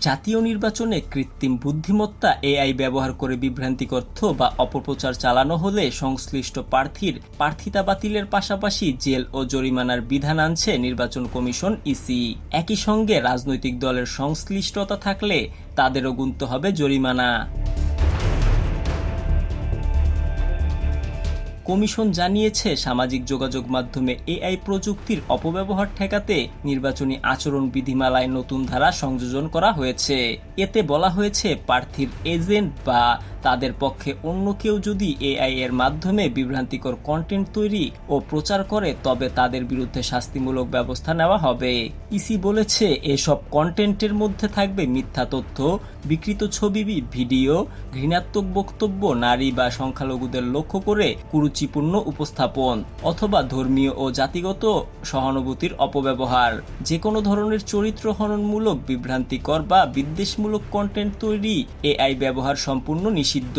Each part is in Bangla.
জাতীয় নির্বাচনে কৃত্রিম বুদ্ধিমত্তা এআই ব্যবহার করে বিভ্রান্তিকর তথ্য বা অপপ্রচার চালানো হলে সংশ্লিষ্ট প্রার্থীর প্রার্থিতা বাতিলের পাশাপাশি জেল ও জরিমানার বিধান আনছে নির্বাচন কমিশন ইসি। একই সঙ্গে রাজনৈতিক দলের সংশ্লিষ্টতা থাকলে তাদেরও গুনতে হবে জরিমানা। কমিশন জানিয়েছে, সামাজিক যোগাযোগ মাধ্যমে এআই প্রযুক্তির অপব্যবহার ঠেকাতে নির্বাচনী আচরণ বিধিমালায় নতুন ধারা সংযোজন করা হয়েছে। এতে বলা হয়েছে, প্রার্থীর এজেন্ট বা তাদের পক্ষে অন্য কেউ যদি এআই এর মাধ্যমে বিভ্রান্তিকর কন্টেন্ট তৈরি ও প্রচার করে, তবে তাদের বিরুদ্ধে শাস্তিমূলক ব্যবস্থা নেওয়া হবে। ইসি বলেছে, এসব কন্টেন্টের মধ্যে থাকবে মিথ্যা তথ্য, বিকৃত ছবি, ভিডিও, ঘৃণাত্মক বক্তব্য, নারী বা সংখ্যালঘুদের লক্ষ্য করে কুরুচিপূর্ণ উপস্থাপন অথবা ধর্মীয় ও জাতিগত সহানুভূতির অপব্যবহার। যে কোনো ধরনের চরিত্র হননমূলক, বিভ্রান্তিকর বা বিদ্বেষমূলক কন্টেন্ট তৈরি এআই ব্যবহার সম্পূর্ণ নিষিদ্ধ।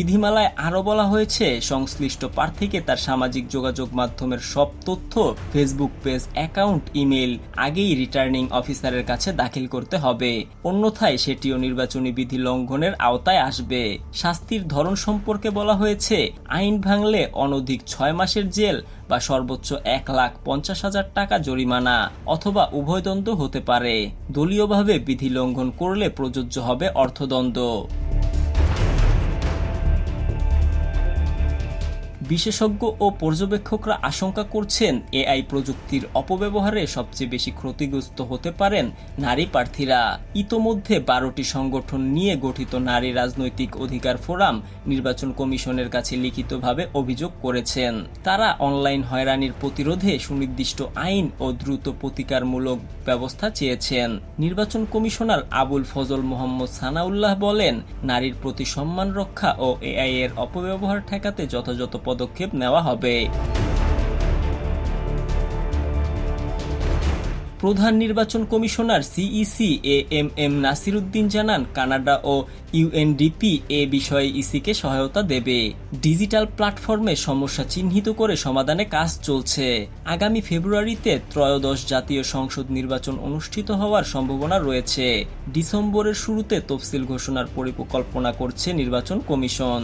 বিধিমালায় আরও বলা হয়েছে, সংশ্লিষ্ট প্রার্থীকে তার সামাজিক যোগাযোগ মাধ্যমের সব তথ্য, ফেসবুক পেজ, অ্যাকাউন্ট ইমেল আগেই রিটার্নিং অফিসারের কাছে দাখিল করতে হবে। অন্যথায় সেটিও নির্বাচনী বিধি লঙ্ঘনের আওতায় আসবে। শাস্তির ধরন সম্পর্কে বলা হয়েছে, আইন ভাঙলে অনধিক ছয় মাসের জেল বা সর্বোচ্চ এক লাখ পঞ্চাশ হাজার টাকা জরিমানা অথবা উভয়দণ্ড হতে পারে। দলীয়ভাবে বিধি লঙ্ঘন করলে প্রযোজ্য হবে অর্থদণ্ড। বিশেষজ্ঞ ও পর্যবেক্ষকরা আশঙ্কা করছেন, এআই প্রযুক্তির অপব্যবহারে সবচেয়ে বেশি ক্ষতিগ্রস্ত হতে পারেন নারী প্রার্থীরা। ইতোমধ্যে বারোটি সংগঠন নিয়ে গঠিত নারী রাজনৈতিক অধিকার ফোরাম নির্বাচন কমিশনের কাছে লিখিতভাবে অভিযোগ করেছেন। তারা অনলাইন হয়রানির প্রতিরোধে সুনির্দিষ্ট আইন ও দ্রুত প্রতিকারমূলক ব্যবস্থা চেয়েছেন। নির্বাচন কমিশনার আবুল ফজল মোহাম্মদ সানাউল্লাহ বলেন, নারীর প্রতি সম্মান রক্ষা ও এআই এর অপব্যবহার ঠেকাতে যথাযথ পদক্ষেপ নেওয়া হবে। প্রধান নির্বাচন commissioner CEC A M M Nasiruddin জানান, কানাডা ও ইউএনডিপি এ বিষয়ে ইসিকে সহায়তা দেবে। ডিজিটাল প্ল্যাটফর্মে সমস্যা চিহ্নিত করে সমাধানে কাজ চলছে। আগামী ফেব্রুয়ারিতে ত্রয়োদশ জাতীয় সংসদ নির্বাচন অনুষ্ঠিত হওয়ার সম্ভাবনা রয়েছে। ডিসেম্বরের শুরুতে তফসিল ঘোষণার পরিকল্পনা করছে নির্বাচন কমিশন।